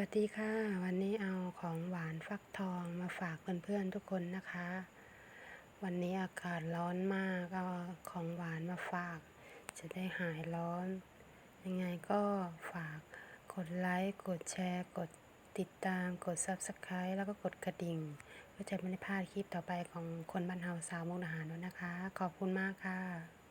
วัสดีค่ะ วันนี้เอาของหวานฟักทองมาฝากเพื่อนๆทุกคนนะคะ วันนี้อากาศร้อนมากเอาของหวานมาฝาก จะได้หายร้อน ยังไงก็ฝากกดไลค์กดแชร์ กดติดตามกด Subscribe แล้วก็กดกระดิ่งเพื่อจะไม่ได้พลาดคลิปต่อไปของคนบ้านเฮาสาวมุกดาหารด้วยนะคะ ขอบคุณมากค่ะ